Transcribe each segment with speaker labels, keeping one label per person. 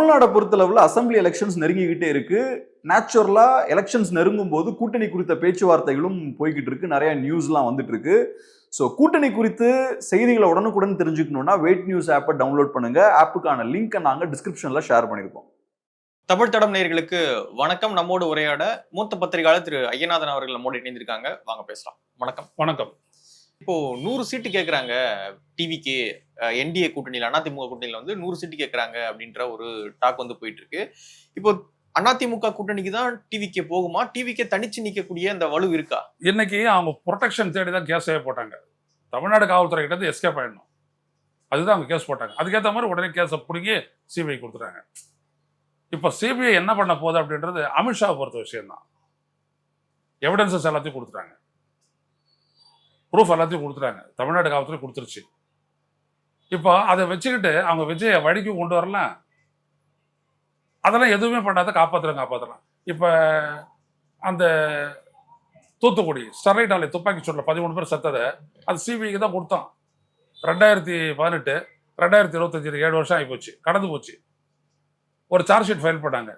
Speaker 1: தமிழ்நாடை பொறுத்தளவில் assembly elections நெருங்கிக்கிட்டே இருக்கு. நேச்சுரலா எலெக்ஷன்ஸ் நெருங்கும் போது கூட்டணி குறித்த பேச்சுவார்த்தைகளும் போய்கிட்டு இருக்கு. நிறைய நியூஸ்லாம் வந்துட்டு இருக்கு. ஸோ கூட்டணி குறித்து செய்திகளை உடனுக்குடன் தெரிஞ்சுக்கணும்னா வெயிட் நியூஸ் ஆப்பை டவுன்லோட் பண்ணுங்க. ஆப்புக்கான லிங்கை நாங்கள் டிஸ்கிரிப்ஷனில் ஷேர் பண்ணியிருக்கோம்
Speaker 2: தமிழ் தடம் நேயர்களுக்கு வணக்கம். நம்மோடு உரையாட மூத்த பத்திரிகையாளர் திரு ஐயநாதன் அவர்கள் நம்மோடு இணைந்திருக்காங்க. வாங்க பேசலாம். வணக்கம்.
Speaker 3: வணக்கம்.
Speaker 2: இப்போ நூறு சீட்டு கேக்குறாங்க. டிவிக்கு என்டிஏ கூட்டணியில் அதிமுக கூட்டணியில் வந்து நூறு சீட்டு கேட்குறாங்க அப்படின்ற ஒரு டாக் வந்து போயிட்டு இருக்கு இப்போ அதிமுக கூட்டணிக்கு தான் டிவிக்கே போகுமா? டிவிக்கே தனிச்சு நிற்கக்கூடிய அந்த வலு இருக்கா?
Speaker 3: இன்னைக்கு அவங்க ப்ரொடெக்ஷன் தேடி தான் கேஸே போட்டாங்க. தமிழ்நாடு காவல்துறை கிட்ட இருந்து எஸ்கேப் ஆயிடணும். அதுதான் அவங்க கேஸ் போட்டாங்க. அதுக்கேற்ற மாதிரி உடனே கேஸை பிடிங்கி சிபிஐ கொடுத்துட்டாங்க. இப்போ சிபிஐ என்ன பண்ண போகுது அப்படின்றது அமித்ஷா பொறுத்த விஷயம் தான் எவிடன்சஸ் எல்லாத்தையும் கொடுத்துட்டாங்க. ப்ரூஃப் எல்லாத்தையும் கொடுத்துட்டாங்க. தமிழ்நாடு காவல்துறை கொடுத்துருச்சு. இப்போ அதை வச்சுக்கிட்டு அவங்க விஜயை வழிக்கு கொண்டு வரலாம். அதெல்லாம் எதுவுமே பண்ணாத காப்பாத்துறோம் காப்பாத்துறோம் இப்போ அந்த தூத்துக்குடி ஸ்டெர்லைட் ஆலை துப்பாக்கி சூட்டில் பதிமூணு பேர் செத்ததை அது சிபிஐக்கு தான் கொடுத்தோம். ரெண்டாயிரத்தி பதினெட்டு ரெண்டாயிரத்தி இருபத்தஞ்சி ஏழு வருஷம் ஆகி போச்சு கடந்து போச்சு. ஒரு சார்ஜ் ஷீட் ஃபைல் பண்ணாங்க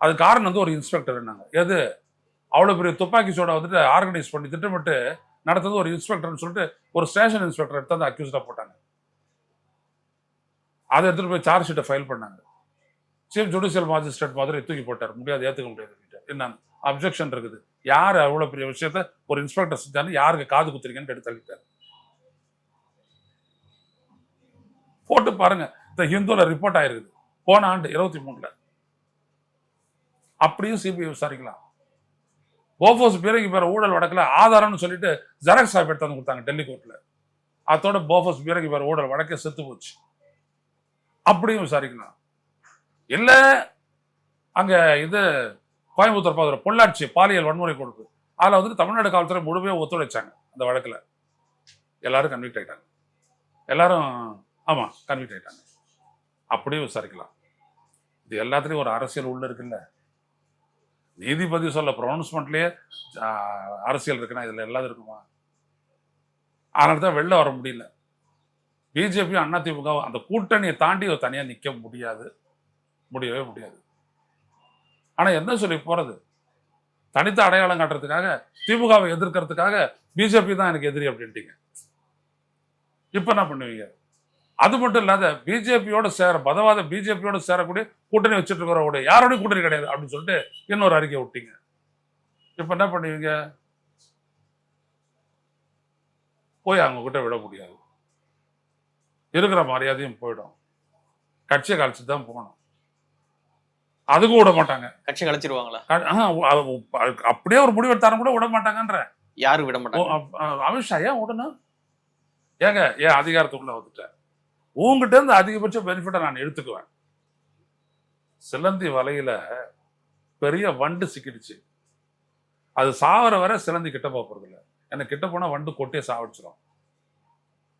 Speaker 3: அது காரணம் வந்து ஒரு இன்ஸ்பெக்டர் என்னாங்க எது? அவ்வளோ பெரிய துப்பாக்கி சூடை வந்துட்டு ஆர்கனைஸ் பண்ணி திட்டமிட்டு நடத்தது ஒரு இன்ஸ்பெக்டர்னு சொல்லிட்டு ஒரு ஸ்டேஷன் இன்ஸ்பெக்டர் எடுத்து அந்த அக்யூஸ்டாக போட்டாங்க. அதை எடுத்துகிட்டு போய் சார்ஜ் ஷீட்டை ஃபைல் பண்ணாங்க. சீஃப் ஜுடிஷியல் மாஜிஸ்ட்ரேட் மாதிரி தூக்கி போட்டார். முடியாது ஏற்றுக்க முடியாது என்ன அப்ஜெக்ஷன் இருக்குது. யார் அவ்வளோ பெரிய விஷயத்த ஒரு இன்ஸ்பெக்டர் செஞ்சாலும் யாருக்கு காது குத்துறீங்கன்னு எடுத்து தள்ளிட்டார். போட்டு பாருங்க. இந்த ஹிந்துல ரிப்போர்ட் ஆயிருக்குது. போன ஆண்டு இருபத்தி மூணுல. அப்படியும் சிபிஐ விசாரிக்கலாம். போஃபோஸ் பீரங்கி பேர ஊழல் வழக்கில் ஆதாரம்னு சொல்லிட்டு ஜெராக்ஸ் சாப்பிட்டு எடுத்து வந்து கொடுத்தாங்க டெல்லி கோர்ட்டில் அதோட போஃபோஸ் பீரங்கி பேர ஊழல் வழக்கே செத்து போச்சு. அப்படியும் விசாரிக்கலாம் இல்லை அங்கே இது கோயம்புத்தூர் பகுதியில் பொள்ளாச்சி பாலியல் வன்முறை கொடுப்பு. அதில் வந்துட்டு தமிழ்நாடு காவல்துறை முழுமையாக ஒத்துழைச்சாங்க அந்த வழக்கில். எல்லாரும் கன்விக்ட் ஆயிட்டாங்க. எல்லாரும் ஆமாம் கன்விக்ட் ஆயிட்டாங்க. அப்படியும் விசாரிக்கலாம். இது எல்லாத்துலேயும் ஒரு அரசியல் உள்ள இருக்குல்ல? நீதிபதி சொல்ல ப்ரொனவுன்ஸ்மெண்ட்லேயே அரசியல் இருக்குன்னா இதில் எல்லாரும் இருக்குமா? அதனால தான் வெளில வர முடியல. பிஜேபி அதிமுக அந்த கூட்டணியை தாண்டி தனியாக நிற்க முடியாது. முடியவே முடியாது. ஆனால் என்ன சொல்லி போகிறது தனித்த அடையாளம் காட்டுறதுக்காக திமுகவை எதிர்க்கிறதுக்காக பிஜேபி தான் எனக்கு எதிரி அப்படின்ட்டீங்க. இப்போ என்ன பண்ணுவீங்க? அது மட்டும் இல்லாத பிஜேபியோட சேர பதவாத பிஜேபியோட சேரக்கூடிய கூட்டணி வச்சுட்டு இருக்கிறவங்க யாரோடய கூட்டணி கிடையாது அப்படின்னு சொல்லிட்டு இன்னொரு அறிக்கை விட்டீங்க. இப்போ என்ன பண்ணுவீங்க? போய் அவங்க கிட்ட விட முடியாது. இருக்கிற மரியாதையும் போயிடும். கட்சியை கழிச்சு தான் போகணும். அதுக்கும் விட மாட்டாங்க.
Speaker 2: கட்சி கலைச்சிருவாங்களா?
Speaker 3: க- ஆஹா, அது- அது- அப்படியே ஒரு முடிவு எடுத்தாலும் கூட விட மாட்டாங்கன்ற.
Speaker 2: யாரும் விட மாட்டாங்க?
Speaker 3: அமித்ஷா ஏன் விடணும் ஏங்க ஏன் அதிகாரத்துக்குள்ள வந்துட்டேன் உங்ககிட்ட இருந்து அதிகபட்ச பெனிஃபிட்டை நான் எடுத்துக்குவேன். சிலந்தி வலையில பெரிய வண்டு சிக்கிடுச்சு. அது சாவர வரை சிலந்தி கிட்ட போக போறது இல்ல எனக்கு கிட்ட போனா வண்டு கொட்டியே சாவடிச்சிடும்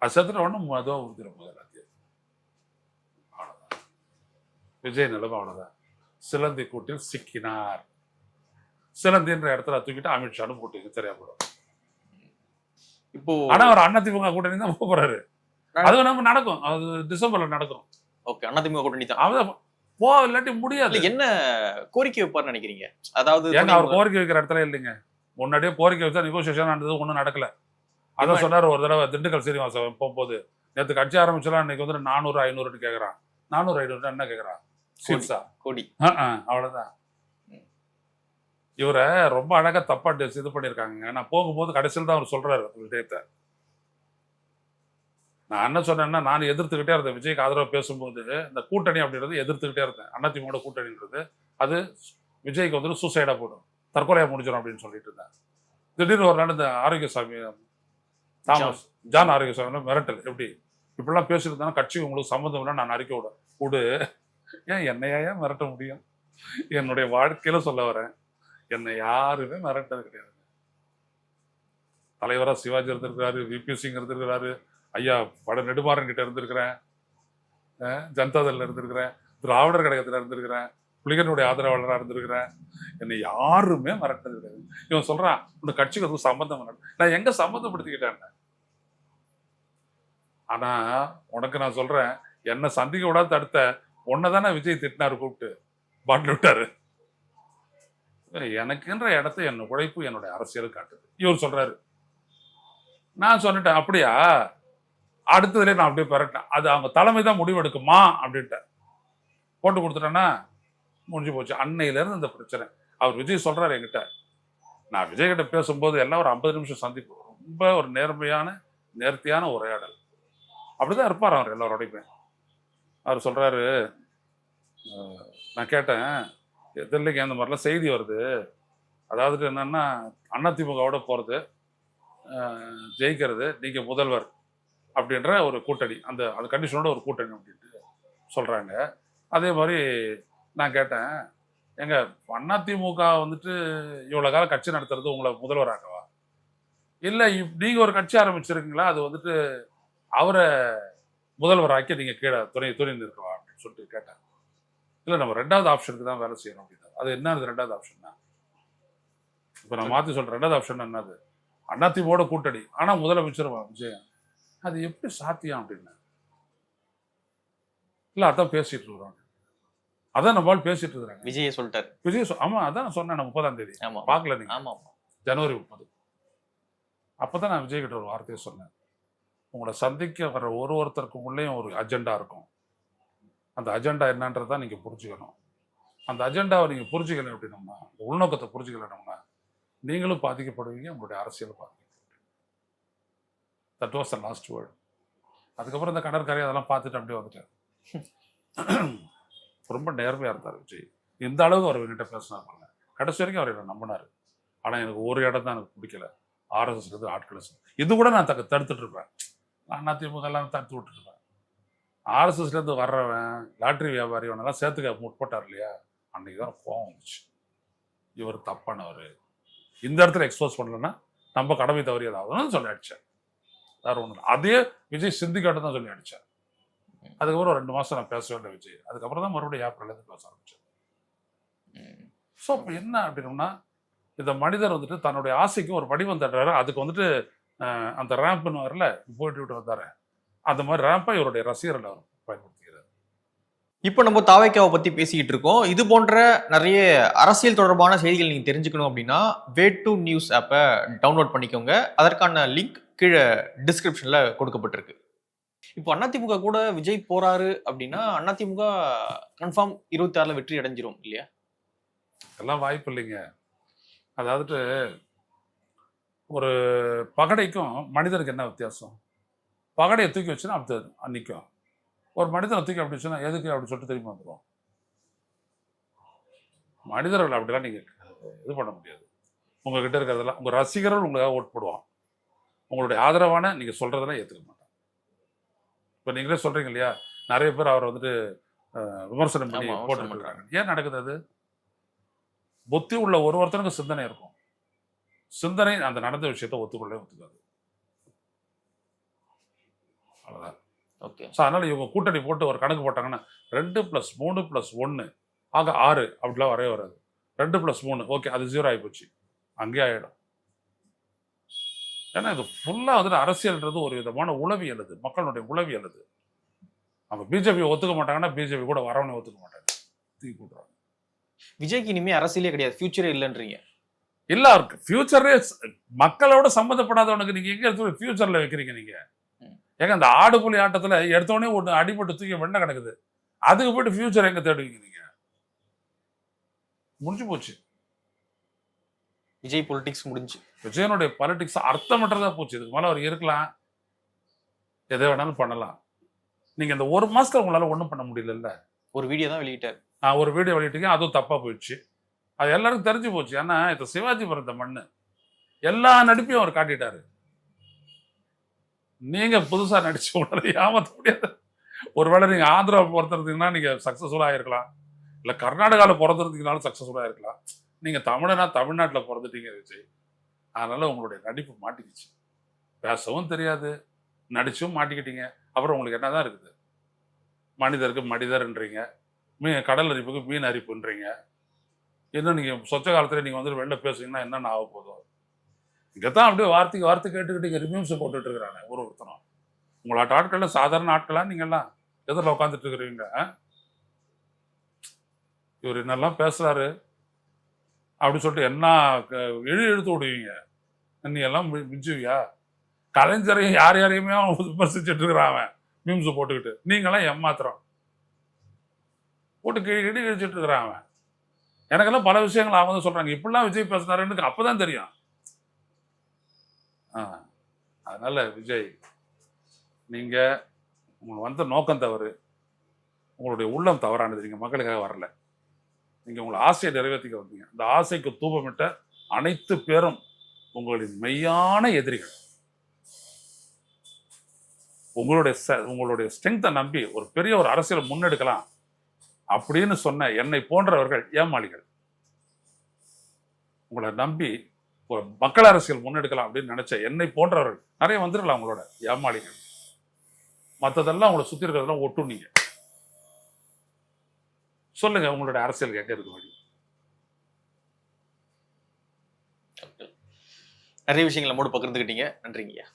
Speaker 3: அது செத்துட்ட உடனே மதுவா ஊத்திடும் போது எல்லாத்தையும் அவ்வளவுதான் விஜய் நிலைமை அவ்வளவுதான் சிலந்தி கூட்டில் சிக்கினார். சிலந்தின்ற இடத்துல தூக்கிட்டு அமித்ஷான்னு போட்டு சரியா போடும்
Speaker 2: இப்போ
Speaker 3: ஆனா அவர் அதிமுக கூட்டணி தான் போக போறாரு. அது நம்ம நடக்கும். அது டிசம்பர்ல நடக்கும்.
Speaker 2: ஓகே அதிமுக கூட்டணி தான்.
Speaker 3: அவன் போ இல்லாட்டி முடியாது.
Speaker 2: என்ன கோரிக்கை வைப்பார்னு நினைக்கிறீங்க? அதாவது
Speaker 3: ஏங்க அவர் கோரிக்கை வைக்கிற இடத்துல இல்லைங்க. முன்னாடியே கோரிக்கை வச்சா நெகோசியேஷன் நடந்தது ஒன்றும் நடக்கல. அதான் சொன்னார் ஒரு தடவை திண்டுக்கல் சீனிவாசன் போகும்போது நேற்று கட்சி ஆரம்பிச்சலாம் இன்னைக்கு வந்து நானூறு ஐநூறுன்னு கேட்கறான் நானூறு ஐநூறு என்ன கேட்கறான் சீட்ஸா?
Speaker 2: கோடி.
Speaker 3: அவ்வளவுதான். இவரை ரொம்ப அழகா தப்பா dis- இது பண்ணியிருக்காங்க நான் போகும்போது கடைசியில் தான் அவர் சொல்றாரு அந்த விஷயத்த. நான் என்ன சொன்னேன்னா நான் எதிர்த்துக்கிட்டே இருந்தேன். விஜய்க்கு ஆதரவு பேசும்போது இந்த கூட்டணி அப்படின்றது எதிர்த்துக்கிட்டே இருந்தேன். அதிமுக கூட்டணின்றது அது விஜய்க்கு வந்து சூசைடா போடும் தற்கொலையா முடிஞ்சிடும் அப்படின்னு சொல்லிட்டு இருந்தேன் திடீர்னு ஒரு நாள் இந்த ஆரோக்கியசாமி தாமஸ் ஜான் ஆரோக்கியசாமி மிரட்டல். எப்படி? இப்படிலாம் பேசிட்டு இருந்தாலும் கட்சி உங்களுக்கு சம்மந்தம் இல்லை நான் அறிக்கை விட விடு. ஏன் என்னையா ஏன் மிரட்ட முடியும்? என்னுடைய வாழ்க்கையில சொல்ல வரேன். என்னை யாருமே மிரட்டது கிடையாது. தலைவரா சிவாஜி இருந்திருக்கிறாரு விபி சிங் இருந்திருக்கிறாரு ஐயா பட நெடுமாறன் கிட்ட இருந்திருக்கிறேன் அஹ் இருந்திருக்கிறேன் திராவிடர் கழகத்தில் இருந்திருக்கிறேன் புலிகனுடைய ஆதரவாளராக இருந்திருக்கிறேன். என்னை யாருமே மறக்கிறது கிடையாது. இவன் சொல்றான் உன் கட்சிக்கு அதுவும் சம்மந்தம் நான் எங்க சம்மந்தப்படுத்திக்கிட்டேன் ஆனா உனக்கு நான் சொல்றேன் என்னை சந்திக்க விடாத தடுத்த. உன்னை தானே விஜய் திட்டினாரு கூப்பிட்டு. பாட்டில் விட்டாரு. எனக்குன்ற இடத்த என் உழைப்பு என்னுடைய அரசியல் காட்டுது. இவர் சொல்றாரு. நான் சொல்லிட்டேன் அப்படியா? அடுத்ததுலேயே நான் அப்படியே பெறட்டேன். அது அவங்க தலைமை தான் முடிவெடுக்குமா? அப்படின்ட்டேன். போட்டு கொடுத்துட்டேன்னா முடிஞ்சு போச்சு. அன்னையிலேருந்து இந்த பிரச்சனை. அவர் விஜய் சொல்கிறார் என்கிட்ட. நான் விஜய் கிட்ட பேசும்போது எல்லாம் ஒரு ஐம்பது நிமிஷம் சந்திப்பு. ரொம்ப ஒரு நேர்மையான நேர்த்தியான உரையாடல். அப்படிதான் இருப்பார் அவர் எல்லாரோடையுமே. அவர் சொல்கிறாரு நான் கேட்டேன் எதிர்லைக்கு அந்த மாதிரிலாம் செய்தி வருது. அதாவது என்னன்னா அதிமுகவோட போகிறது ஜெயிக்கிறது நீங்கள் முதல்வர். அப்படின்ற ஒரு கூட்டணி. அந்த அந்த கண்டிஷனோட ஒரு கூட்டணி அப்படின்ட்டு சொல்கிறாங்க அதே மாதிரி நான் கேட்டேன் எங்க அதிமுக வந்துட்டு இவ்வளோ காலம் கட்சி நடத்துறது உங்களை முதல்வராக்கவா இல்லை இப்- நீங்க ஒரு கட்சி ஆரம்பிச்சிருக்கீங்களா அது வந்துட்டு அவரை முதல்வராக்கி நீங்க கீழே துணை துணை நிற்கவா? அப்படின்னு சொல்லிட்டு கேட்டேன். இல்ல நம்ம ரெண்டாவது ஆப்ஷனுக்கு தான் வேலை செய்யணும் அப்படின்னா அது என்னது ரெண்டாவது ஆப்ஷன் தான் நான் மாற்றி சொல்றேன் ரெண்டாவது ஆப்ஷன் என்னது அதிமுக கூட்டணி. ஆனா முதலமைச்சர் விஜயம் அது எப்படி சாத்தியம் அப்படின்னு இல்ல அதான் பேசிட்டு இருக்கிறோம் அதான் நம்மளால பேசிட்டு இருக்கிறாங்க
Speaker 2: விஜய சொல்லிட்டாரு.
Speaker 3: விஜய் சொ- ஆமா அதான் சொன்னேன் முப்பதாம் தேதி.
Speaker 2: ஆமா.
Speaker 3: பார்க்கல நீங்க.
Speaker 2: ஆமா
Speaker 3: ஜனவரி முப்பது. அப்பதான் நான் விஜய் கிட்ட ஒரு வார்த்தையை சொன்னேன். உங்களை சந்திக்க வர ஒரு ஒருத்தருக்கும் உள்ளேயும் ஒரு அஜெண்டா இருக்கும். அந்த அஜெண்டா என்னன்றதை நீங்க புரிஞ்சுக்கணும். அந்த அஜெண்டாவை நீங்க புரிஞ்சுக்கல அப்படின்னோம்னா அந்த உள்நோக்கத்தை புரிஞ்சுக்கலனோம்னா நீங்களும் பாதிக்கப்படுவீங்க உங்களுடைய அரசியல் பாதிக்கப்படுவீங்க. That was the last word அதுக்கப்புறம் இந்த கடற்கரை அதெல்லாம் பார்த்துட்டு அப்படியே வந்துட்டார் ரொம்ப நேர்மையாக இருந்தார் விஜய். இந்த அளவுக்கு அவர் என்கிட்ட பேசினார் பாருங்க. கடைசி வரைக்கும் அவர் என்ன நம்பினார். ஆனால் எனக்கு ஒரு இடம் தான் எனக்கு பிடிக்கல. ஆர்எஸ்எஸ் இருந்து ஆட்களை இது கூட நான் தக்க தடுத்துட்டு இருப்பேன். நான் அதிமுக எல்லாம் தடுத்து விட்டுருப்பேன் ஆர்எஸ்எஸ்லேருந்து வர்றவன் லாட்ரி வியாபாரி அவனெல்லாம் சேர்த்துக்க முற்பட்டார் இல்லையா? அன்னைக்கு தான் கோவம் வந்துச்சு. இவர் தப்பானவர். இந்த இடத்துல எக்ஸ்போஸ் பண்ணலன்னா நம்ம கடமை தவறியதாகணும்னு சொல்லி அடிச்சேன். வேறு ஒன்றும் அதே விஜய் சிந்திக்காட்டு தான் சொல்லி அடித்தேன் அதுக்கப்புறம் ரெண்டு மாசம் நான் பேசவே இல்லை விஜய். அதுக்கப்புறம் தான் மறுபடியும் ஏப்ரல்ல இருந்து பேச ஆரம்பிச்சேன். ஸோ அப்போ என்ன அப்படின்னோம்னா இந்த மனிதர் வந்துட்டு தன்னுடைய ஆசைக்கு ஒரு வடிவம் தட்டுறாரு அதுக்கு வந்துட்டு அந்த ரேம்ப்னு வரல போயிட்டு விட்டு வந்தாரு. அந்த மாதிரி ரேம்பை இவருடைய ரசிகர்கள் அவர் பயன்படுத்துகிறார்
Speaker 2: இப்போ நம்ம தாவைக்காவை பத்தி பேசிக்கிட்டு இருக்கோம். இது போன்ற நிறைய அரசியல் தொடர்பான செய்திகள் நீங்க தெரிஞ்சுக்கணும் அப்படின்னா வே டு நியூஸ் ஆப்பை டவுன்லோட் பண்ணிக்கோங்க. அதற்கான லிங்க் கீழே டிஸ்கிரிப்ஷன்ல கொடுக்கப்பட்டிருக்கு. இப்போ அதிமுக கூட விஜய் போறாரு அப்படின்னா அதிமுக கன்ஃபார்ம் இருபத்தி ஆறுல வெற்றி அடைஞ்சிரும் இல்லையா?
Speaker 3: எல்லாம் வாய்ப்பு இல்லைங்க. அதாவது ஒரு பகடைக்கும் மனிதனுக்கு என்ன வித்தியாசம்? பகடையை தூக்கி வச்சுன்னா அப்படி நிற்கும் ஒரு மனிதனை தூக்கி அப்படி வச்சுன்னா எதுக்கு அப்படி சொல்லிட்டு திரும்பி வந்துடும் மனிதர்கள் அப்படிலாம் நீங்கள் இது பண்ண முடியாது. உங்ககிட்ட இருக்கிறதெல்லாம் உங்கள் ரசிகர்கள் உங்களுக்காக ஓட் போடுவான் உங்களுடைய ஆதரவான நீங்கள் சொல்கிறதெல்லாம் ஏற்றுக்க மாட்டேன் இப்ப நீங்களே சொல்றீங்க இல்லையா? நிறைய பேர் அவரை வந்துட்டு விமர்சனம் பண்ணி இருக்காங்க. ஏன் நடக்குது அது? புத்தி உள்ள ஒரு ஒருத்தனுக்கு சிந்தனை இருக்கும். சிந்தனை அந்த நடந்த விஷயத்த ஒத்துக்கொள்ளவே ஒத்துக்காது. அவ்வளவுதான்.
Speaker 2: ஓகே.
Speaker 3: ஸோ அதனால இவங்க கூட்டணி போட்டு ஒரு கணக்கு போட்டாங்கன்னா ரெண்டு ப்ளஸ் மூணு ப்ளஸ் ஒன்று ஆக ஆறு அப்படிலாம் வரவே வராது. ரெண்டு ப்ளஸ் மூணு ஓகே அது ஜீரோ ஆகிப்போச்சு அங்கேயே ஆயிடும். ஏன்னா இது ஃபுல்லாக வந்துட்டு அரசியல்ன்றது ஒரு விதமான உளவியல் அது மக்களுடைய உளவியல் அது அவங்க பிஜேபி ஒத்துக்க மாட்டாங்கன்னா பிஜேபி கூட வரவனே ஒத்துக்க மாட்டாங்க தூக்கி போட்டுருவாங்க.
Speaker 2: விஜய்க்கு இனிமே அரசியலே கிடையாது. ஃபியூச்சரே இல்லைன்றீங்க.
Speaker 3: இல்ல அவருக்கு ஃபியூச்சரே மக்களோட சம்மந்தப்படாதவனுக்கு நீங்க எங்க எடுத்து ஃபியூச்சர்ல வைக்கிறீங்க நீங்க?
Speaker 2: ம்.
Speaker 3: ஏங்க இந்த ஆடு புலி ஆட்டத்துல எடுத்தோடனே ஒண்ணு அடிபட்டு தூக்கி வெண்ண கிடக்குது. அதுக்கு போயிட்டு ஃபியூச்சர் எங்க தேடுவீங்க நீங்க? முடிஞ்சு போச்சு.
Speaker 2: விஜய் பொலிட்டிக்ஸ் முடிஞ்சு.
Speaker 3: விஜயனுடைய பாலிடிக்ஸ் அர்த்தமற்றதா போச்சு. இதுக்கு மேல அவர் இருக்கலாம். எதை வேணாலும் பண்ணலாம். நீங்க இந்த ஒரு மாசத்துல உங்களால ஒண்ணும் பண்ண முடியல
Speaker 2: ஒரு வீடியோ தான் வெளியிட்டார்.
Speaker 3: நான் ஒரு வீடியோ வெளியிட்டீங்க அதுவும் தப்பா போயிடுச்சு. அது எல்லாருக்கும் தெரிஞ்சு போச்சு. ஏன்னா இது சிவாஜி பிறந்த மண்ணு. எல்லா நடிப்பையும் அவர் காட்டிட்டாரு. நீங்க புதுசா நடிச்சு உடனே ஏமாத்த முடியாது. ஒருவேளை நீங்க ஆந்திரா பிறந்திருந்தீங்கன்னா நீங்க சக்சஸ்ஃபுல்லா ஆயிருக்கலாம் இல்ல கர்நாடகால பிறந்திருந்தீங்கனாலும் சக்சஸ்ஃபுல்லா இருக்கலாம். நீங்க தமிழனா தமிழ்நாட்டுல பிறந்துட்டீங்க விஜய். அதனால் உங்களுடைய நடிப்பு மாட்டிக்கிச்சு. பேசவும் தெரியாது நடிச்சும் மாட்டிக்கிட்டீங்க. அப்புறம் உங்களுக்கு என்ன தான் இருக்குது? மனிதருக்கு மனிதர்ன்றீங்க. மீன் கடல் அரிப்புக்கு மீன் அரிப்புன்றீங்க. இன்னும் நீங்கள் சொச்ச காலத்தில் நீங்கள் வந்து வெளில பேசுனீங்கன்னா என்னென்ன ஆக போதும் இங்கதான் அப்படியே வார்த்தைக்கு வார்த்தை கேட்டுக்கிட்டு இங்க ரிவ்யூஸ் போட்டுட்டு இருக்கிறாங்க ஒரு ஒருத்தரும். உங்களாட்ட ஆட்கள்ல சாதாரண ஆட்களாக நீங்கள்லாம்? எதிரில் உட்காந்துட்டு இருக்கிறீங்க இவர் என்னெல்லாம் பேசுகிறாரு அப்படின்னு சொல்லிட்டு என்ன க- எழுத்து விடுவீங்க? நீ எல்லாம் மிஞ்சுவியா? கலைஞரையும் யார் யாரையுமே அவன் விமர்சிச்சுட்டு இருக்கிறான் அவன் மீம்ஸ் போட்டுக்கிட்டு. நீங்களாம் ஏமாத்திரம் போட்டு கிழி கிழி கிழிச்சிட்டு இருக்கிறான் அவன். எனக்கெல்லாம் பல விஷயங்கள் அவங்க வந்து சொல்கிறாங்க இப்படிலாம் விஜய் பேசினாருன்னு அப்பதான் தெரியும். ஆ அதனால் விஜய் நீங்கள் உங்களுக்கு வந்த நோக்கம் தவறு. உங்களுடைய உள்ளம் தவறானது. நீங்கள் மக்களுக்காக வரல. நீங்க உங்களை ஆசையை நிறைவேற்றிக்க வந்தீங்க. அந்த ஆசைக்கு தூபமிட்ட அனைத்து பேரும் உங்களின் மெய்யான எதிரிகள். உங்களுடைய ச- உங்களுடைய ஸ்ட்ரென்த்தை நம்பி ஒரு பெரிய ஒரு அரசியலை முன்னெடுக்கலாம் அப்படின்னு சொன்ன என்னை போன்றவர்கள் ஏமாளிகள். உங்களை நம்பி ஒரு மக்கள் அரசியல் முன்னெடுக்கலாம் அப்படின்னு நினைச்ச என்னை போன்றவர்கள் நிறைய வந்துருக்கலாம் உங்களோட ஏமாளிகள். மற்றதெல்லாம் உங்களை சுத்தி இருக்கிறதெல்லாம் ஒட்டுனீங்க. சொல்லுங்க உங்களோட அரசியல் கேட்கறதுக்கு வழி.
Speaker 2: நிறைய விஷயங்களை நம்மோடு பகிர்ந்துக்கிட்டீங்க நன்றிங்கய்யா.